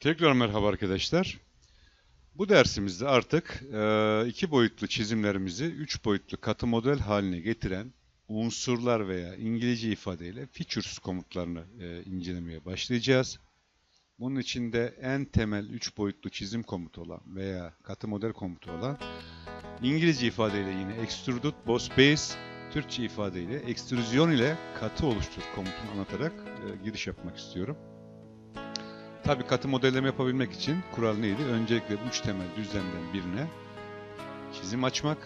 Tekrar merhaba arkadaşlar. Bu dersimizde artık e, iki boyutlu çizimlerimizi üç boyutlu katı model haline getiren unsurlar veya İngilizce ifadeyle features komutlarını e, incelemeye başlayacağız. Bunun içinde en temel üç boyutlu çizim komutu olan veya katı model komutu olan İngilizce ifadeyle yine extruded boss base, Türkçe ifadeyle ekstrüzyon ile katı oluştur komutunu anlatarak e, giriş yapmak istiyorum. Tabii katı modelleme yapabilmek için kural neydi? Öncelikle bu üç temel düzlemden birine çizim açmak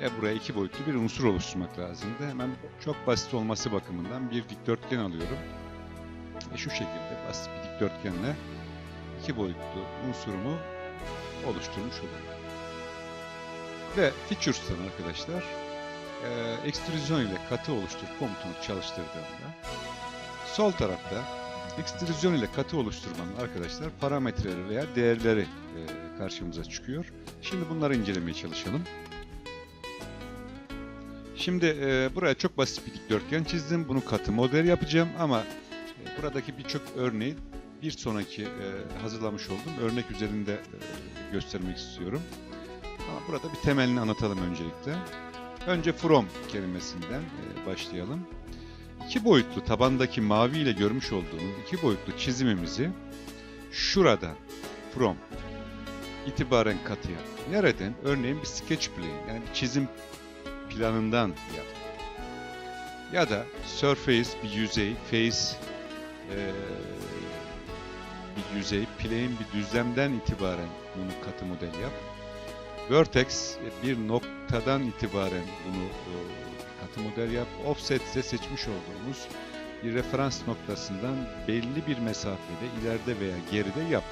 ve buraya iki boyutlu bir unsur oluşturmak lazımdı. Hemen çok basit olması bakımından bir dikdörtgen alıyorum. Ve şu şekilde basit bir dikdörtgenle iki boyutlu unsurumu oluşturmuş oluyorum. Ve features'tan arkadaşlar e, ekstrüzyon ile katı oluştur komutunu çalıştırdığımda sol tarafta ekstrüzyon ile katı oluşturmanın arkadaşlar parametreleri veya değerleri e, karşımıza çıkıyor. Şimdi bunları incelemeye çalışalım. Şimdi e, buraya çok basit bir dikdörtgen çizdim. Bunu katı model yapacağım ama e, buradaki birçok örneği bir sonraki e, hazırlamış olduğum örnek üzerinde e, göstermek istiyorum. Ama burada bir temelini anlatalım öncelikle. Önce from kelimesinden e, başlayalım. İki boyutlu tabandaki mavi ile görmüş olduğunuz iki boyutlu çizimimizi şuradan from itibaren katıya nereden? Örneğin bir sketch plane yani bir çizim planından yap. Ya da surface bir yüzey, face eee, bir yüzey, plane bir düzlemden itibaren bunu katı model yap. Vertex bir noktadan itibaren bunu katı model yap. Offset ise seçmiş olduğumuz bir referans noktasından belli bir mesafede ileride veya geride yap.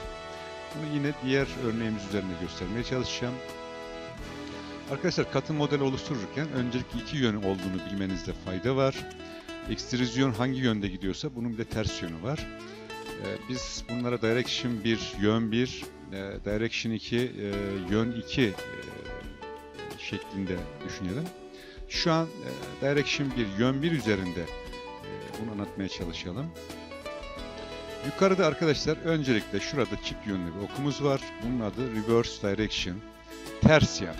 Bunu yine diğer örneğimiz üzerinde göstermeye çalışacağım. Arkadaşlar katı model oluştururken öncelikle iki yönü olduğunu bilmenizde fayda var. Ekstrüzyon hangi yönde gidiyorsa bunun bir de ters yönü var. Ee, biz bunlara direction 1, yön 1, e, direction 2, e, yön 2 e, şeklinde düşünelim. Şu an e, direction 1, yön 1 üzerinde e, bunu anlatmaya çalışalım. Yukarıda arkadaşlar öncelikle şurada çift yönlü bir okumuz var. Bunun adı reverse direction. Ters yap.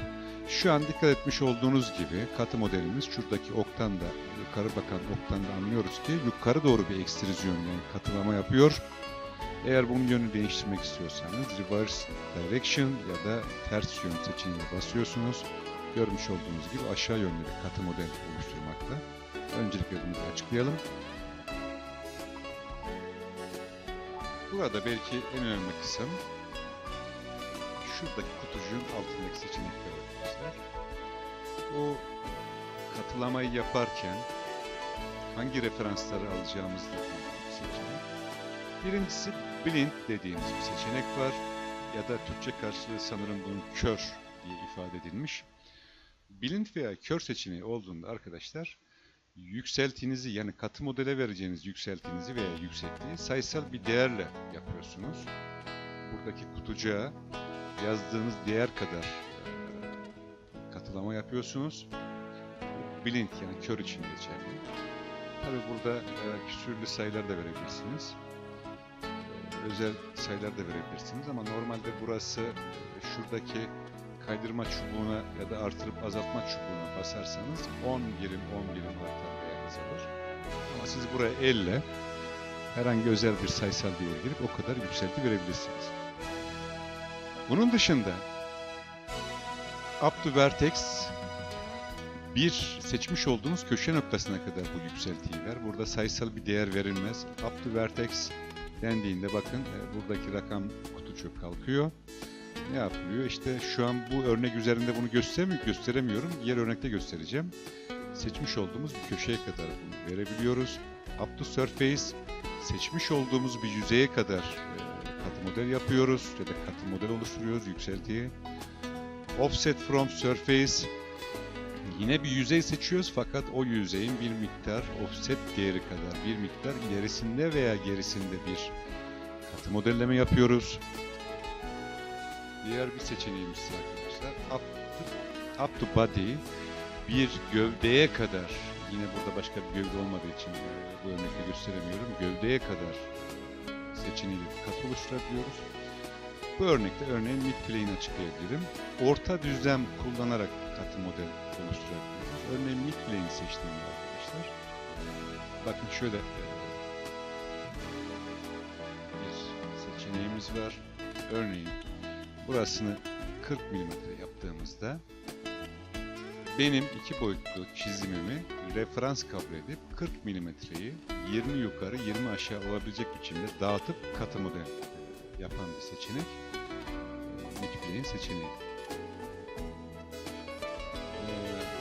Şu an dikkat etmiş olduğunuz gibi katı modelimiz şuradaki oktan da yukarı bakan oktan da anlıyoruz ki yukarı doğru bir ekstrüzyon yani katılama yapıyor. Eğer bunun yönünü değiştirmek istiyorsanız reverse direction ya da ters yön seçeneğine basıyorsunuz. Görmüş olduğunuz gibi aşağı yönlü bir katı model oluşturmakta. Öncelikle bunu açıklayalım. Burada belki en önemli kısım şuradaki kutucuğun altındaki seçenekler arkadaşlar. O katılamayı yaparken hangi referansları alacağımızla ilgili bir seçenek. Birincisi blind dediğimiz bir seçenek var. Ya da Türkçe karşılığı sanırım bunun kör diye ifade edilmiş. Blind veya kör seçeneği olduğunda arkadaşlar yükseltinizi yani katı modele vereceğiniz yükseltinizi veya yüksekliği sayısal bir değerle yapıyorsunuz. Buradaki kutucuğa yazdığınız değer kadar e, katılama yapıyorsunuz. Blind yani kör için geçerli. Tabi burada e, küsürlü sayılar da verebilirsiniz. E, özel sayılar da verebilirsiniz ama normalde burası şuradaki kaydırma çubuğuna ya da artırıp azaltma çubuğuna basarsanız 10 birim 10 birim artar veya azalır. Ama siz buraya elle herhangi özel bir sayısal değer girip o kadar yükselti verebilirsiniz. Bunun dışında up to vertex bir seçmiş olduğunuz köşe noktasına kadar bu yükseltiyi ver. Burada sayısal bir değer verilmez. Up to vertex dendiğinde bakın e, buradaki rakam kutucuk kalkıyor. Ne yapılıyor? İşte şu an bu örnek üzerinde bunu gösteremiyorum, gösteremiyorum. Diğer örnekte göstereceğim. Seçmiş olduğumuz bir köşeye kadar bunu verebiliyoruz. Up to surface seçmiş olduğumuz bir yüzeye kadar e, katı model yapıyoruz ya da katı model oluşturuyoruz yükseltiyi. Offset from surface yine bir yüzey seçiyoruz fakat o yüzeyin bir miktar offset değeri kadar bir miktar ilerisinde veya gerisinde bir katı modelleme yapıyoruz. Diğer bir seçeneğimiz arkadaşlar up to, up to body bir gövdeye kadar yine burada başka bir gövde olmadığı için e, bu örnekte gösteremiyorum. Gövdeye kadar seçeneğiyle kat oluşturabiliyoruz. Bu örnekte örneğin mid plane açıklayabilirim. Orta düzlem kullanarak katı model oluşturabiliyoruz. Örneğin mid plane seçtiğimde arkadaşlar. Bakın şöyle e, bir seçeneğimiz var. Örneğin burasını 40 mm yaptığımızda benim iki boyutlu çizimimi referans kabul edip 40 milimetreyi 20 yukarı 20 aşağı olabilecek biçimde dağıtıp katı model e, yapan bir seçenek. E, Multiplay'in seçeneği. E,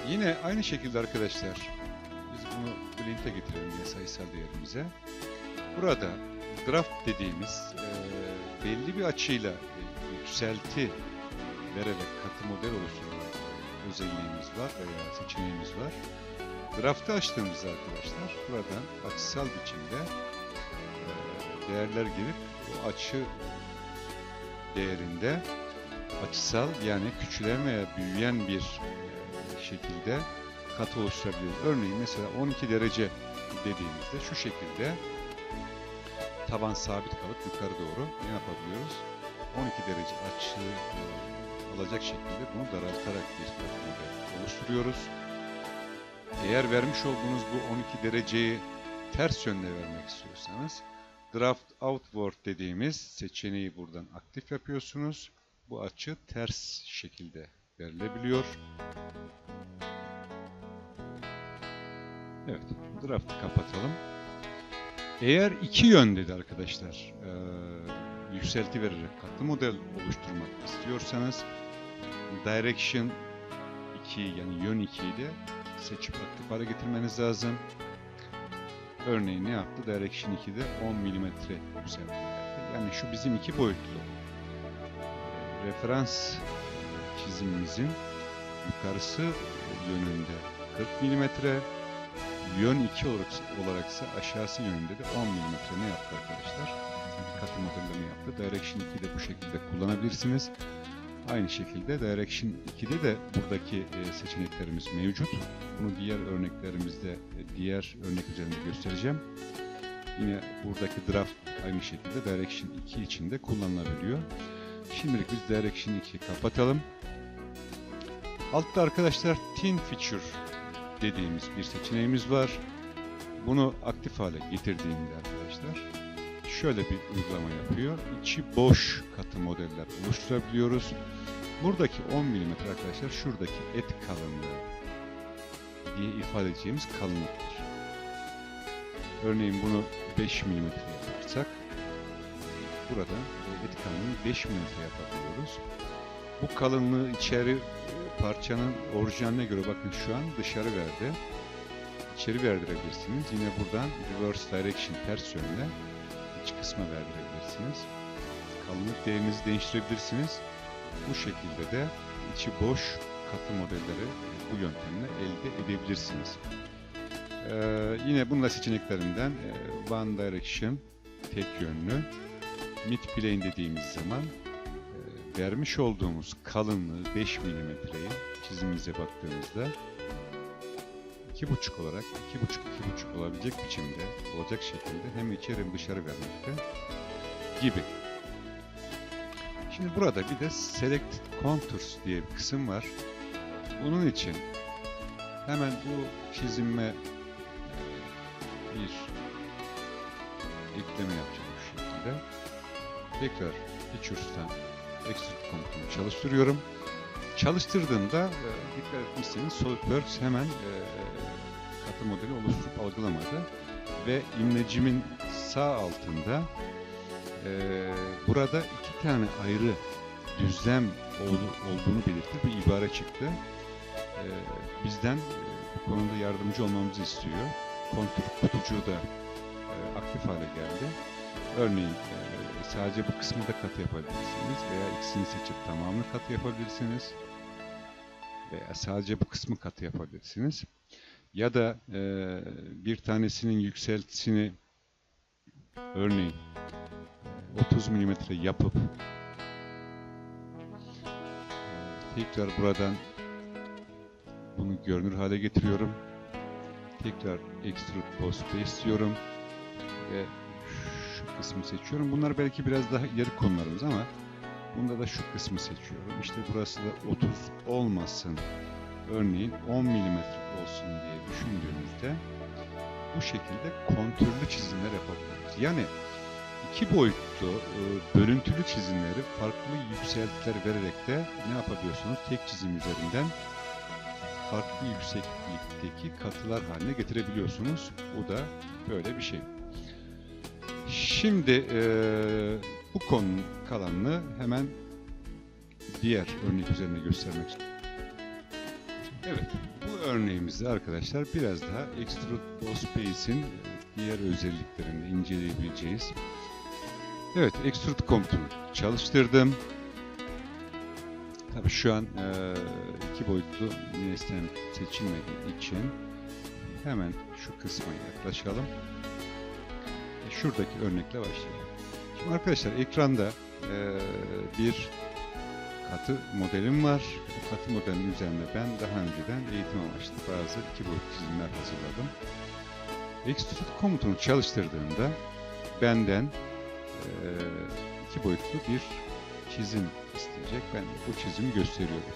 yine aynı şekilde arkadaşlar biz bunu Blint'e getirelim yine sayısal değerimize. Burada draft dediğimiz e, belli bir açıyla e, yükselti vererek katı model oluşturma özelliğimiz var veya seçeneğimiz var. Draft'ı açtığımızda arkadaşlar buradan açısal biçimde e, değerler girip o açı değerinde açısal yani küçülen veya büyüyen bir e, şekilde katı oluşturabiliyoruz. Örneğin mesela 12 derece dediğimizde şu şekilde taban sabit kalıp yukarı doğru ne yapabiliyoruz? 12 derece açı e, alacak şekilde bunu daraltarak bir model oluşturuyoruz. Eğer vermiş olduğunuz bu 12 dereceyi ters yönde vermek istiyorsanız Draft Outward dediğimiz seçeneği buradan aktif yapıyorsunuz. Bu açı ters şekilde verilebiliyor. Evet, draft'ı kapatalım. Eğer iki yönde de arkadaşlar eee, yükselti vererek katlı model oluşturmak istiyorsanız Direction 2 yani yön 2'yi de seçip aktif hale getirmeniz lazım. Örneğin ne yaptı? Direction 2'de 10 mm yükseltti. Yani şu bizim iki boyutlu e, referans çizimimizin yukarısı yönünde 40 mm, yön 2 olarak, olaraksa aşağısı yönünde de 10 mm ne yaptı arkadaşlar? Bir katı modelleme yaptı. Direction 2'yi de bu şekilde kullanabilirsiniz. Aynı şekilde Direction 2'de de buradaki e, seçeneklerimiz mevcut. Bunu diğer örneklerimizde, e, diğer örnek üzerinde göstereceğim. Yine buradaki draft aynı şekilde Direction 2 için de kullanılabiliyor. Şimdilik biz Direction 2'yi kapatalım. Altta arkadaşlar Thin Feature dediğimiz bir seçeneğimiz var. Bunu aktif hale getirdiğimde arkadaşlar şöyle bir uygulama yapıyor. İçi boş katı modeller oluşturabiliyoruz. Buradaki 10 mm arkadaşlar şuradaki et kalınlığı diye ifade edeceğimiz kalınlıktır. Örneğin bunu 5 mm yaparsak burada et kalınlığını 5 mm yapabiliyoruz. Bu kalınlığı içeri parçanın orijinaline göre bakın şu an dışarı verdi. İçeri verdirebilirsiniz. Yine buradan reverse direction ters yönde kısma verdirebilirsiniz. Kalınlık değerinizi değiştirebilirsiniz. Bu şekilde de içi boş katı modelleri bu yöntemle elde edebilirsiniz. Ee, yine bunun da seçeneklerinden e, One Direction tek yönlü Mid Plane dediğimiz zaman e, vermiş olduğumuz kalınlığı 5 mm'yi çizimimize baktığımızda 2.5 olarak 2.5-2.5 olabilecek biçimde olacak şekilde hem içeri hem dışarı vermekte gibi. Şimdi burada bir de Selected Contours diye bir kısım var. Bunun için hemen bu çizime bir ekleme yapacağım bu şekilde. Tekrar Features'tan Extrude komutunu çalıştırıyorum. Çalıştırdığımda e, dikkat etmişseniz SolidWorks hemen e, katı modeli oluşturup algılamadı ve imlecimin sağ altında e, burada iki tane ayrı düzlem oldu, olduğunu belirtir bir ibare çıktı. E, bizden e, bu konuda yardımcı olmamızı istiyor. Kontur kutucuğu da e, aktif hale geldi. Örneğin e, sadece bu kısmı da katı yapabilirsiniz veya ikisini seçip tamamını katı yapabilirsiniz veya sadece bu kısmı katı yapabilirsiniz. Ya da e, bir tanesinin yükseltisini örneğin 30 mm yapıp e, tekrar buradan bunu görünür hale getiriyorum. Tekrar extrude post paste diyorum ve kısmı seçiyorum. Bunlar belki biraz daha ileri konularımız ama bunda da şu kısmı seçiyorum. İşte burası da 30 olmasın. Örneğin 10 milimetre olsun diye düşündüğümüzde bu şekilde kontürlü çizimler yapabiliyoruz. Yani iki boyutlu e, bölüntülü çizimleri farklı yükseltiler vererek de ne yapabiliyorsunuz? Tek çizim üzerinden farklı yükseklikteki katılar haline getirebiliyorsunuz. Bu da böyle bir şey. Şimdi eee, bu konunun kalanını hemen diğer örnek üzerine göstermek istiyorum. Evet, bu örneğimizde arkadaşlar biraz daha Extrude Boss Space'in diğer özelliklerini inceleyebileceğiz. Evet, Extrude Computer'ı çalıştırdım. Tabii şu an eee, iki boyutlu nesnem seçilmediği için hemen şu kısma yaklaşalım. E, Şuradaki örnekle başlayalım. Şimdi arkadaşlar ekranda eee, bir katı modelim var. Bu katı modelin üzerinde ben daha önceden eğitim amaçlı bazı iki boyutlu çizimler hazırladım. Extrude komutunu çalıştırdığımda benden eee, iki boyutlu bir çizim isteyecek. Ben bu çizimi gösteriyorum.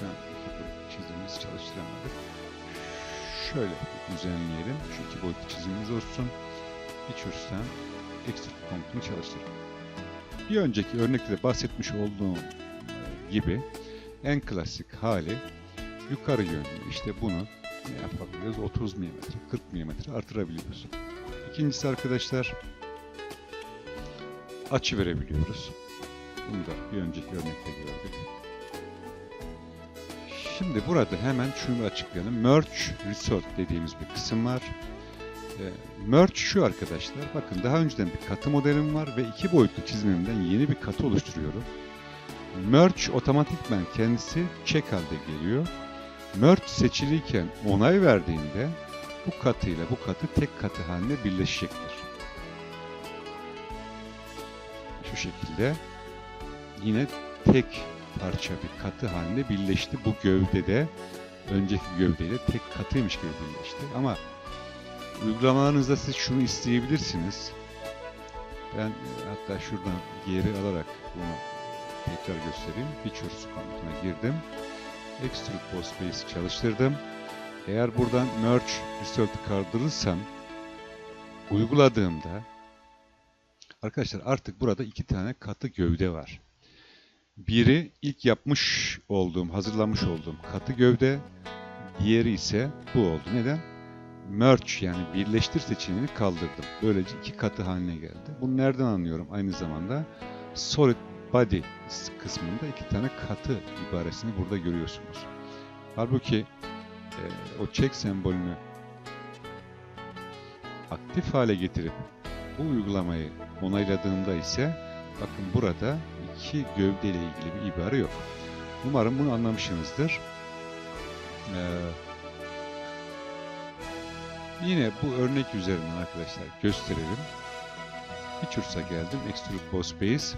Şu an iki boyutlu çizimimizi çalıştıramadık. Şöyle düzenleyelim. Şu iki boyutlu çizimimiz olsun. Features'tan Extrude komutunu çalıştıralım. Bir önceki örnekte de bahsetmiş olduğum e, gibi en klasik hali yukarı yönlü. İşte bunu ne yapabiliyoruz? 30 mm, 40 mm artırabiliyoruz. İkincisi arkadaşlar açı verebiliyoruz. Bunu da bir önceki örnekte gördük. Şimdi burada hemen şunu açıklayalım. Merge Result dediğimiz bir kısım var. E, merge şu arkadaşlar. Bakın daha önceden bir katı modelim var ve iki boyutlu çizimimden yeni bir katı oluşturuyorum. Merge otomatikman kendisi check halde geliyor. Merge seçiliyken onay verdiğinde bu katıyla bu katı tek katı haline birleşecektir. Şu şekilde yine tek parça bir katı haline birleşti. Bu gövdede önceki gövdeyle tek katıymış gibi birleşti. Ama uygulamalarınızda siz şunu isteyebilirsiniz. Ben e, hatta şuradan geri alarak bunu tekrar göstereyim. Features komutuna girdim. Extrude Boss Space'i çalıştırdım. Eğer buradan Merge Result'ı kaldırırsam uyguladığımda arkadaşlar artık burada iki tane katı gövde var. Biri ilk yapmış olduğum, hazırlamış olduğum katı gövde. Diğeri ise bu oldu. Neden? Merge yani birleştir seçeneğini kaldırdım. Böylece iki katı haline geldi. Bunu nereden anlıyorum? Aynı zamanda Solid Body kısmında iki tane katı ibaresini burada görüyorsunuz. Halbuki e, o check sembolünü aktif hale getirip bu uygulamayı onayladığımda ise bakın burada iki gövde ile ilgili bir ibare yok. Umarım bunu anlamışsınızdır. Ee, yine bu örnek üzerinden arkadaşlar gösterelim. Features'a geldim. Extrude Boss Base.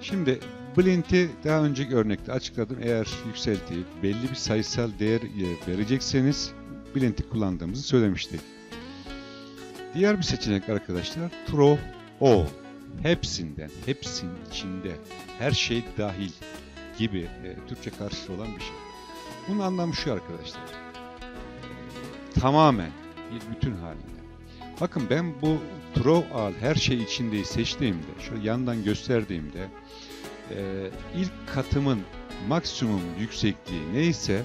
Şimdi Blint'i daha önceki örnekte açıkladım. Eğer yükseltiyi belli bir sayısal değer e, verecekseniz Blint'i kullandığımızı söylemiştik. Diğer bir seçenek arkadaşlar Throw All. Hepsinden, hepsinin içinde, her şey dahil gibi e, Türkçe karşılığı olan bir şey. Bunun anlamı şu arkadaşlar. Tamamen bir bütün halinde. Bakın ben bu Throw All her şey içindeyi seçtiğimde, şöyle yandan gösterdiğimde e, ilk katımın maksimum yüksekliği neyse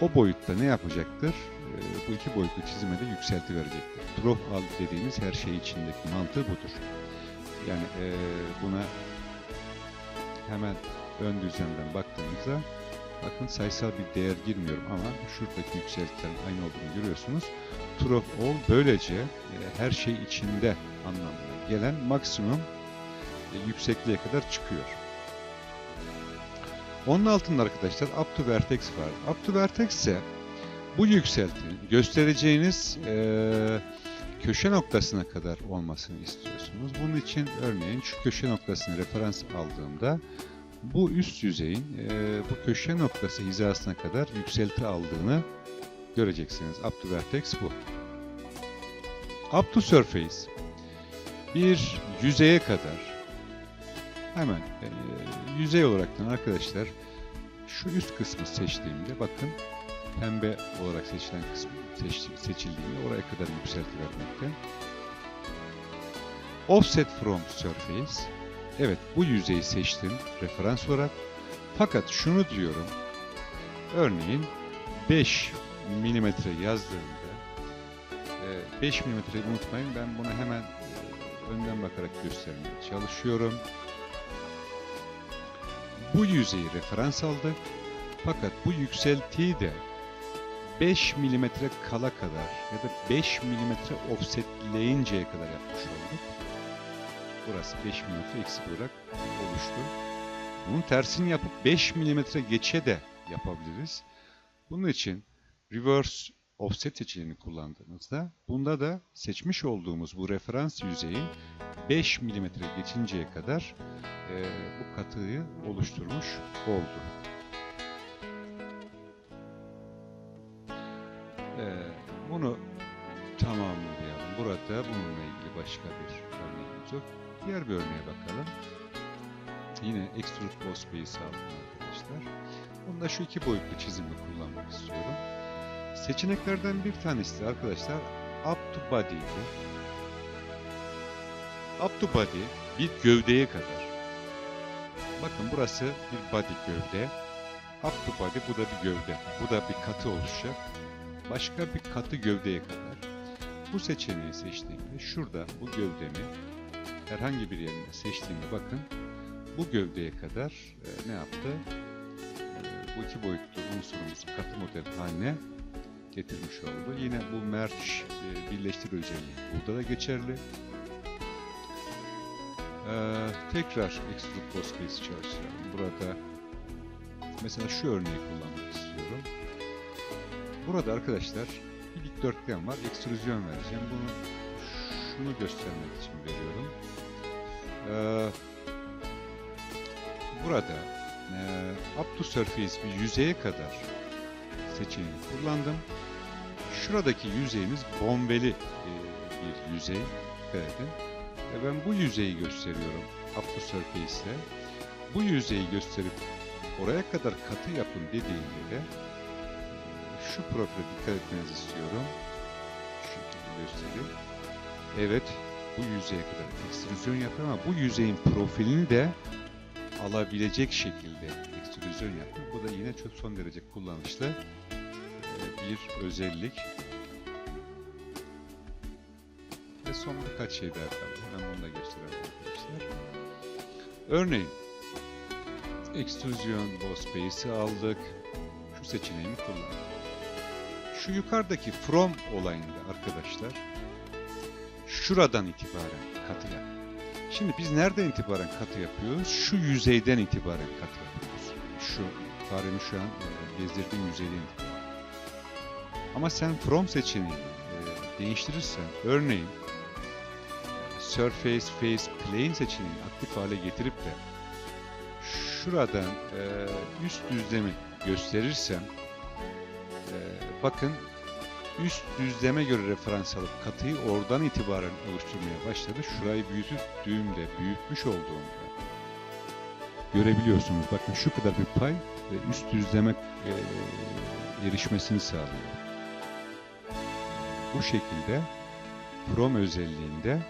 o boyutta ne yapacaktır? E, bu iki boyutlu çizime de yükselti verecektir. Drop al dediğimiz her şey içindeki mantığı budur. Yani e, buna hemen ön düzlemden baktığımızda bakın sayısal bir değer girmiyorum ama şuradaki yükseltilerin aynı olduğunu görüyorsunuz. True all böylece e, her şey içinde anlamına gelen maksimum e, yüksekliğe kadar çıkıyor. Onun altında arkadaşlar up to vertex var. Up to vertex ise bu yükseltinin göstereceğiniz e, köşe noktasına kadar olmasını istiyorsunuz. Bunun için örneğin şu köşe noktasını referans aldığımda bu üst yüzeyin e, bu köşe noktası hizasına kadar yükselti aldığını göreceksiniz. Up to vertex bu. Up to surface. bir yüzeye kadar hemen e, yüzey olaraktan arkadaşlar şu üst kısmı seçtiğimde bakın pembe olarak seçilen kısmı seç- seçildiğinde oraya kadar yükselti vermekte. Offset from surface. Evet bu yüzeyi seçtim referans olarak. Fakat şunu diyorum. Örneğin 5 milimetre yazdığımda e, 5 milimetreyi unutmayın ben bunu hemen e, önden bakarak göstermeye çalışıyorum. Bu yüzeyi referans aldık. Fakat bu yükseltiyi de 5 milimetre kala kadar ya da 5 milimetre offsetleyinceye kadar yapmış olduk. Burası 5 milimetre eksik olarak oluştu. Bunun tersini yapıp 5 milimetre geçe de yapabiliriz. Bunun için reverse offset seçeneğini kullandığımızda bunda da seçmiş olduğumuz bu referans yüzeyin 5 milimetre geçinceye kadar eee, bu katıyı oluşturmuş oldu. Eee, bunu tamamlayalım. Burada bununla ilgili başka bir örneğimiz yok. Diğer bir örneğe bakalım. Yine extrude boss base aldım arkadaşlar. Bunda şu iki boyutlu çizimi kullanmak istiyorum. Seçeneklerden bir tanesi arkadaşlar up to body'ydi. Up to body bir gövdeye kadar. Bakın burası bir body gövde. Up to body bu da bir gövde. Bu da bir katı oluşacak. Başka bir katı gövdeye kadar. Bu seçeneği seçtiğimde şurada bu gövdemi herhangi bir yerine seçtiğimde bakın bu gövdeye kadar e, ne yaptı? E, bu iki boyutlu unsurumuzu katı model haline getirmiş oldu. Yine bu merge e, birleştir özelliği burada da geçerli. Ee, tekrar extrude boss case. Burada mesela şu örneği kullanmak istiyorum. Burada arkadaşlar bir dikdörtgen var. Ekstrüzyon vereceğim. Bunu şunu göstermek için veriyorum. Ee, burada e, up to surface bir yüzeye kadar seçeneğini kullandım. Şuradaki yüzeyimiz bombeli e, bir yüzey. Edin. Ve ben bu yüzeyi gösteriyorum up to surface ile. Bu yüzeyi gösterip oraya kadar katı yapın dediğimde de e, şu profile dikkat etmenizi istiyorum. Şu şekilde. Evet, bu yüzeye kadar ekstrüzyon yapıyor ama bu yüzeyin profilini de alabilecek şekilde ekstrüzyon yapıyor. Bu da yine çok son derece kullanışlı e, bir özellik. Ve son birkaç şey daha kaldı. Hemen onu da gösterelim arkadaşlar. Örneğin ekstrüzyon boss base'i aldık. Şu seçeneğimi kullandık. Şu yukarıdaki from olayında arkadaşlar şuradan itibaren katı yap. Şimdi biz nereden itibaren katı yapıyoruz? Şu yüzeyden itibaren katı yapıyoruz. Şu faremi şu an e, gezdirdiğim yüzeyden itibaren. Ama sen from seçeneğini e, değiştirirsen örneğin Surface Face Plane seçeneğini aktif hale getirip de şuradan e, üst düzlemi gösterirsem bakın üst düzleme göre referans alıp katıyı oradan itibaren oluşturmaya başladı. Şurayı büyüttüğümde, büyütmüş olduğumda görebiliyorsunuz. Bakın şu kadar bir pay ve üst düzleme e, erişmesini sağlıyor. Bu şekilde From özelliğinde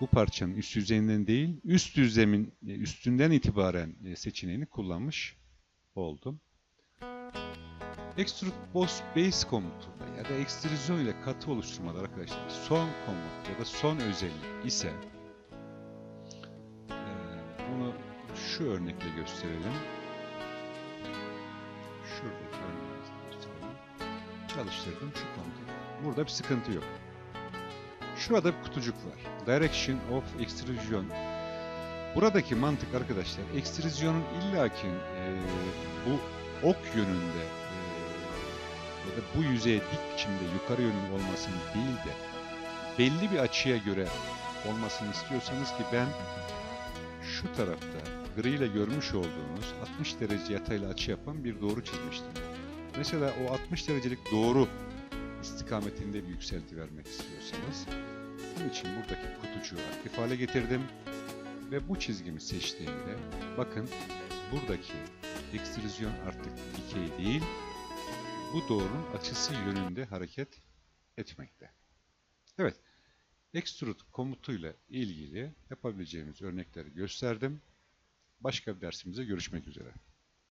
bu parçanın üst yüzeyinden değil, üst düzlemin e, üstünden itibaren e, seçeneğini kullanmış oldum. Extrude Boss Base komutunda ya da ekstrüzyon ile katı oluşturmada arkadaşlar son komut ya da son özellik ise e, bunu şu örnekle gösterelim. Şuradaki gösterelim. Çalıştırdım şu komutu. Burada bir sıkıntı yok. Şurada bir kutucuk var. Direction of Extrusion. Buradaki mantık arkadaşlar, ekstrüzyonun illaki e, bu ok yönünde ya da bu yüzeye dik biçimde yukarı yönlü olmasını değil de belli bir açıya göre olmasını istiyorsanız ki ben şu tarafta gri ile görmüş olduğunuz 60 derece yatayla açı yapan bir doğru çizmiştim. Mesela o 60 derecelik doğru istikametinde bir yükselti vermek istiyorsanız Bunun için buradaki kutucuğu aktif hale getirdim. Ve bu çizgimi seçtiğimde bakın buradaki ekstrüzyon artık dikey değil, bu doğrunun açısı yönünde hareket etmekte. Evet, extrude komutuyla ilgili yapabileceğimiz örnekleri gösterdim. Başka bir dersimizde görüşmek üzere.